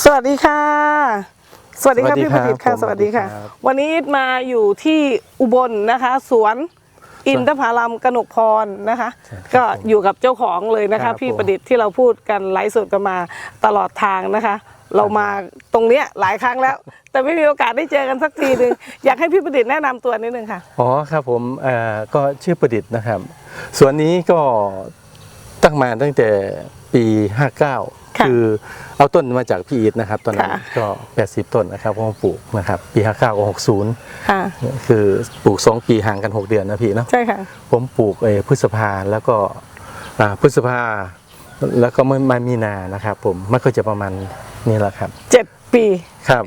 สวัสดีค่ะ สวัสดีครับสวัสดีพี่คปรับระดิษฐ์ค่ะผมสวัสดีค่ะสวัสดีครับวันนี้มาอยู่ที่อุบลนะคะ สวนอินทผลัมกนกพรนะคะใช่ครับก็อยู่กับเจ้าของเลยนะครัคะบพี่ผมประดิษฐ์ที่เราพูดกันไลฟ์สดกันมาตลอดทางนะคะ เรามาตรงเนี้ยหลายครั้งแล้ว แต่ไม่มีโอกาสได้เจอกันสักทีหนึ่งอยากให้พี่ประดิษฐ์แนะนำตัวนิดนึงค่ะอ๋อครับผมเอ่อก็ชื่อประดิษฐ์นะครับส่วนนี้ก็ตั้งมาตั้งแต่ปี 59 ค่ะคือเอาต้นมาจากพี่อีทนะครับ ตอนนั้นค่ะก็ 80 ต้นนะครับผมปลูกนะครับ ปี59กับ60ค่ะคือปลูก2ปีห่างกัน6เดือนนะพี่เนาะใช่ค่ะผมปลูกเอ่อพฤษภาแล้วก็อ่าพฤษภาแล้วก็มามามีนานะครับ ผมมันก็จะประมาณนี้แหละครับเจ็ดปีครับ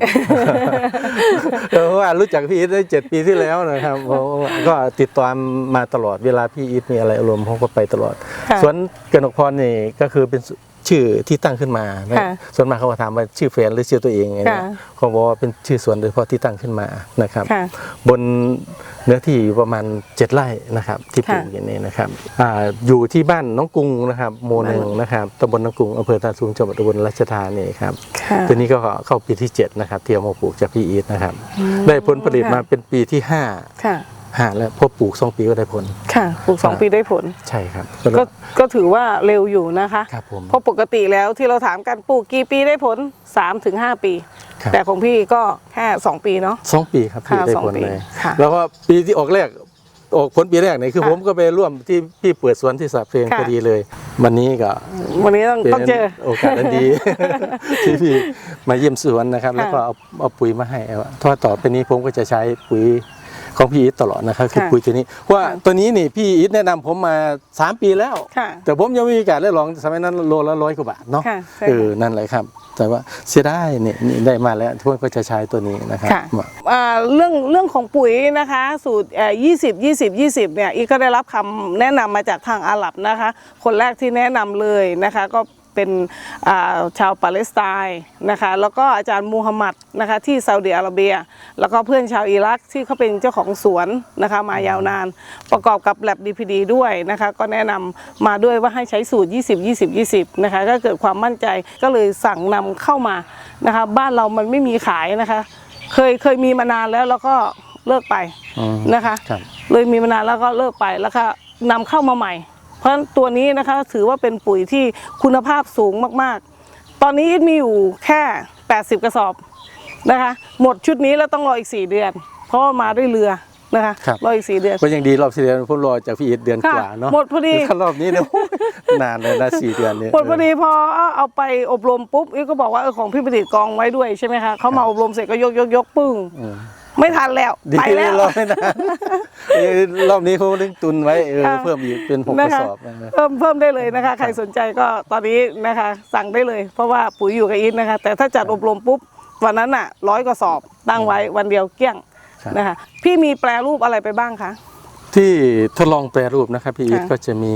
เพราะว่ารู้จักพี่อีทได้เจ็ดปีที่แล้วนะครับผมก็ติดตามมาตลอดเวลาพี่อีทมีอะไรอารมณ์ผมก็ไปตลอดค่ะสวนกนกพรนี่ก็คือเป็น ชื่อที่ตั้งขึ้นมานะค่ะส่วนมากเขาก็ถามว่าชื่อแฟนหรือชื่อตัวเองไงค่ะ เขาบอกว่าเป็นชื่อสวนโดยเฉพาะที่ตั้งขึ้นมานะครับ ค่ะ บนเนื้อที่อยู่ประมาณเจ็ดไร่นะครับ ที่ปลูกค่ะอย่างนี้นะครับอ่าอยู่ที่บ้านน้องกรุงนะครับหมู่หนึ่งนะครับตำบลน้องกรุงอำเภอตาสูงจังหวัดอุบลราชธานีครับค่ะ ตัวนี้ก็เข้าปีที่ 7 นะครับที่เอามาปลูกจากพี่อีทนะครับ ได้ผลผลิตมาเป็นปีที่ ค่ะ 5 5แล้วพอปลูก2ปีก็ได้ผล ค่ะปลูกสองปีได้ผล ใช่ครับ ก็ก็ถือว่าเร็วอยู่นะคะครับผมเพราะปกติแล้วที่เราถามกันปลูกกี่ปีได้ผล3-5ถึง5ปี ครับ แต่ของพี่ก็แค่2ปีเนาะ สองปีครับที่ค่ะได้สองผลปีเลย ค่ะแล้วก็ปีที่ออกแรกออกผลปีแรกเนี่ยคือค่ะผมก็ไปร่วมที่พี่เปิดสวนที่สระเพลงค่ะ พอดีเลย วันนี้ก็วันนี้ต้องเป็นต้องเจอ โอกาสอันดี ที่พี่มาเยี่ยมสวนนะครับค่ะแล้วก็เอาเอาปุ๋ยมาให้เอาทอดต่อไปนี้ผมก็จะใช้ปุ๋ย ของพี่อีทตลอดนะครับคือค่ะปุ๋ยตัวนี้เพราะว่าค่ะตัวนี้นี่พี่อีทแนะนำผมมา 3 ปีแล้ว ค่ะแต่ผมยังไม่มีโอกาสได้ลองสมัยนั้นโลละร้อยกว่าบาทเนาะค่ะใช่เออค่ะนั่นแหละครับ แต่ว่าเสียดายเนี่ยนี่ได้มาแล้วทุกคนก็จะใช้ตัวนี้นะครับค่ะอ่าเรื่องเรื่องของปุ๋ยนะคะ สูตรเอ่อ20 20 20 เนี่ยอีกก็ได้รับคำแนะนำมาจากทางอาหรับนะคะ คนแรกที่แนะนำเลยนะคะ ก็ เป็นอ่าชาวปาเลสไตน์นะคะแล้วก็อาจารย์มูฮัมหมัดนะคะที่ซาอุดิอาระเบีย แล้วก็เพื่อนชาวอิรักที่เขาเป็นเจ้าของสวนนะคะมายาวนาน ประกอบกับแลบดีพดีด้วยนะคะก็แนะนำมาด้วยว่าให้ใช้สูตร 20 20 20นะคะก็เกิดความมั่นใจก็เลยสั่งนำเข้ามานะคะบ้านเรามันไม่มีขายนะคะเคยเคยมีมานานแล้วแล้วก็เลิกไปอืมนะคะครับเลยมีมานานแล้วก็เลิกไปแล้วก็นำเข้ามาใหม่เพ ราะฉะนั้นตัวนี้นะคะถือว่าเป็นปุ๋ยที่คุณภาพสูงมากๆ ตอนนี้มีอยู่แค่ 80 กระสอบนะคะ หมดชุดนี้แล้วต้องรออีก 4 เดือน เพราะว่ามาด้วยเรือนะคะครับรออีก4เดือนก็ยังดีรอบที่แล้วผมรอจากพี่อีทเดือนค่ะกว่าเนาะหมดพอดีถ้ารอบนี้เนี่ยนานเลยนะสี่เดือนเนี่ยหมดพอดีพอเอาไปอบรมปุ๊บอีกก็บอกว่าเออของพี่ประดิษฐ์กองไว้ด้วยใช่ไหมคะเขามาอบรมเสร็จก็ยกยกยกปึ้งอืม ไม่ทันแล้ว ดีไปเลแล้ยวรอบไม่นานเออรอบนี้เขาดึงตุนไว้เออค่ะ เพิ่มอีกเป็นหกกนะระคะสอบนะเพิ่มเพิ่มได้เลยนะคะ ใครสนใจก็ตอนนี้นะคะ สั่งได้เลย เพราะว่าปุ๋ยอยู่กับอินนะคะ แต่ถ้าจัดอบรมปุ๊บวันนั้นอะร้อยกระสอบตั้งไว้วันเดียวเกลี้ยงครับ นะคะ พี่มีแปลรูปอะไรไปบ้างคะ ที่ทดลองแปรรูปนะครับพี่อีทค่ะก็จะมี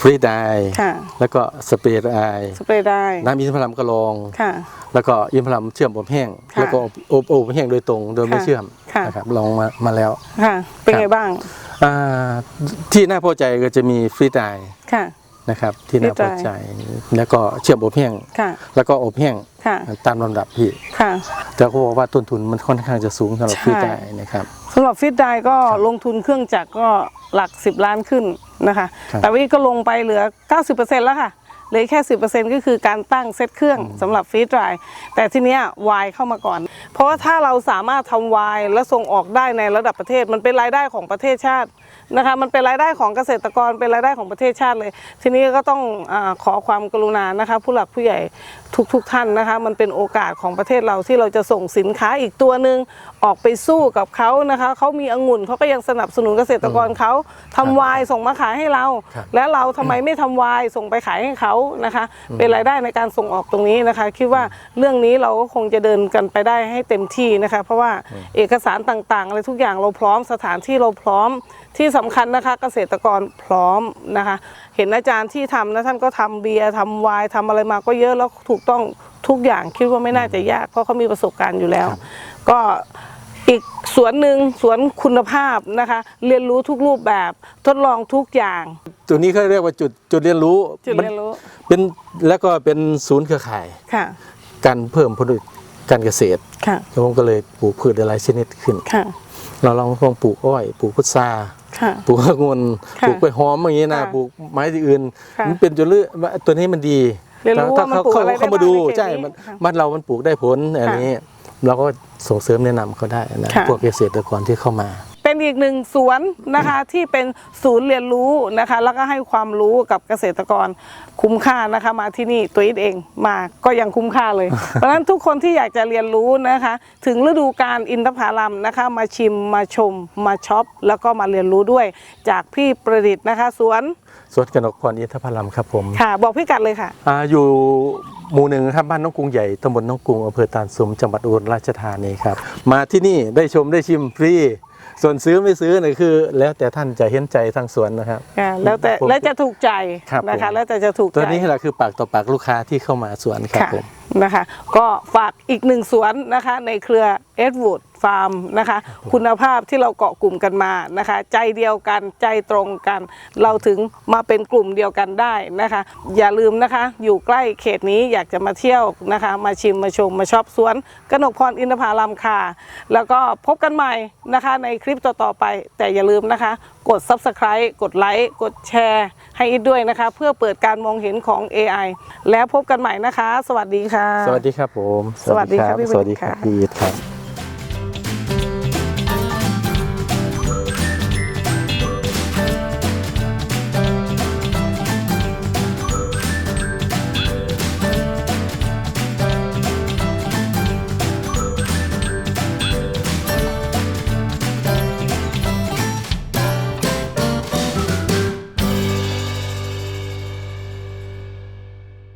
ฟรีดไดค่ะแล้วก็สเปรย์ไดสเปรย์ได้น้ำอินทผลัมกระลองค่ะแล้วก็อินทผลัมเชื่อมอบแห้งค่ะแล้วก็อบอบอบแห้งโดยตรงโดยไม่ค่ะเชื่อมค่ะนะครับลองมามาแล้วค่ะเป็นครับไงบ้างอ่าที่น่าพอใจก็จะมีฟรีดไดค่ะ นะครับที่น่าฟรีพดอไดใจ แล้วก็เชื่อมอบแห้งค่ะแล้วก็อบแห้งค่ะตามลำดับพี่ค่ะแต่เขาบอกว่าต้นทุนมันค่อนข้างจะสูงสำหรับใช่ฟรีดไดนะครับสำหรับฟิตไดก็ลงทุนเครื่องจักรก็หลัก 10 ล้านขึ้นนะคะครับแต่วิก็ลงไปเหลือ 90%แล้วค่ะเหลือแค่ 10%ก็คือการตั้งเซตเครื่องสำหรับฟีดไดร์แต่ทีเนี้ยวายเข้ามาก่อน เพราะว่าถ้าเราสามารถทำวายและส่งออกได้ในระดับประเทศมันเป็นรายได้ของประเทศชาติ นะคะมันเป็นรายได้ของเกษตรกรเป็นรายได้ของประเทศชาติเลย ทีนี้ก็ต้องอาขอความกรุณานะคะผู้หลักผู้ใหญ่ทุกๆทท่านนะคะมันเป็นโอกาสของประเทศเราที่เราจะส่งสินค้าอีกตัวหนึ่งออกไปสู้กับเขานะคะเขามีองุ่นเขาก็ยังสนับสนุนเกษตรกรเขาทำวายส่งมาขายให้เราครับแล้วเราทำไมไม่ทำวายส่งไปขายให้เขานะคะเป็นรายได้ในการส่งออกตรงนี้นะคะ คิดว่าเรื่องนี้เราก็คงจะเดินกันไปได้ให้เต็มที่นะคะ เพราะว่าเอกสารต่างๆอะไรทุกอย่างเราพร้อมสถานที่เราพร้อมที่สำคัญนะคะเกษตรกรพร้อมนะคะ เห็นอาจารย์ที่ทำนะท่านก็ทำเบียร์ทำไวน์ทำอะไรมาก็เยอะแล้วถูกต้องทุกอย่างคิดว่าไม่น่าจะยาก เพราะเขามีประสบการณ์อยู่แล้ว ก็อีกสวนหนึ่งสวนคุณภาพนะคะ เรียนรู้ทุกรูปแบบทดลองทุกอย่าง ตัวนี้เขาเรียกว่าจุดจุดเรียนรู้จุดเรียนรู้เป็นแล้วก็เป็นศูนย์เครือข่ายค่ะ การเพิ่มผลผลิตการเกษตรค่ะแล้วผมก็เลยปลูกพืชหลายๆชนิดขึ้นค่ะ เราลองลองปลูกอ้อยปลูกพุทราค่ะปลูกองุ่นค่ะปลูกไปหอมอย่างนี้นะค่ะปลูกไม้ที่อื่นค่ะมันเป็นจนเลือกว่าตัวนี้มันดีเรียนรู้ว่ามันถ้ปลูกเขาอะไรได้เข้ามาดูบ้างในเขตใช่นี้มันค่ะบ้านเรามันปลูกได้ผลอันนี้ เราก็ส่งเสริมแนะนำเขาได้นะค่ะพวกเกษตรกรที่เข้ามาเป็น อีกหนึ่งสวนนะคะที่เป็นศูนย์เรียนรู้นะคะ แล้วก็ให้ความรู้กับเกษตรกรคุ้มค่านะคะ มาที่นี่ตัวอิทเองมาก็ยังคุ้มค่าเลย เพราะฉะนั้นทุกคนที่อยากจะเรียนรู้นะคะ ถึงฤดูการอินทผลัมนะคะ มาชิมมาชม มาช็อป แล้วก็มาเรียนรู้ด้วย จากพี่ประดิษฐ์นะคะ สวนสวนกนกพรอินทพลัมครับผมค่ะ บอกพี่กัดเลยค่ะอ่าอยู่หมู่หนึ่งครับบ้านน้องกรุงใหญ่ตำบลน้องกรุงอำเภอตาลสุมจังหวัดอุบลราชธานีครับ มาที่นี่ได้ชมได้ชิมฟรี ส่วนซื้อไม่ซื้อเนี่ยคือ แล้วแต่ท่านจะเห็นใจทางสวนนะครับอ่าแล้วแต่ผมแล้วจะถูกใจครับนะคะ ผม แล้วแต่จะถูกใจ ตัวนี้แหละคือปากต่อปากลูกค้าที่เข้ามาสวนครับค่ะ ผม นะคะ ก็ฝากอีกหนึ่งสวนนะคะในเครือเอ็ดวูดฟาร์มนะคะ คุณภาพที่เราเกาะกลุ่มกันมานะคะ ใจเดียวกันใจตรงกัน เราถึงมาเป็นกลุ่มเดียวกันได้นะคะ อย่าลืมนะคะ อยู่ใกล้เขตนี้อยากจะมาเที่ยวนะคะ มาชิมมาชมมาชอบสวนกนกพรอินทผลัมค่ะ แล้วก็พบกันใหม่นะคะในคลิปต่อๆไป แต่อย่าลืมนะคะ กด Subscribe กดไลค์กดแชร์ ให้อีกด้วยนะคะ เพื่อเปิดการมองเห็นของ AI แล้วพบกันใหม่นะคะ สวัสดีค่ะ สวัสดีครับผม สวัสดีครับพี่สวัสดีครับค่ะ พี่อีทครับ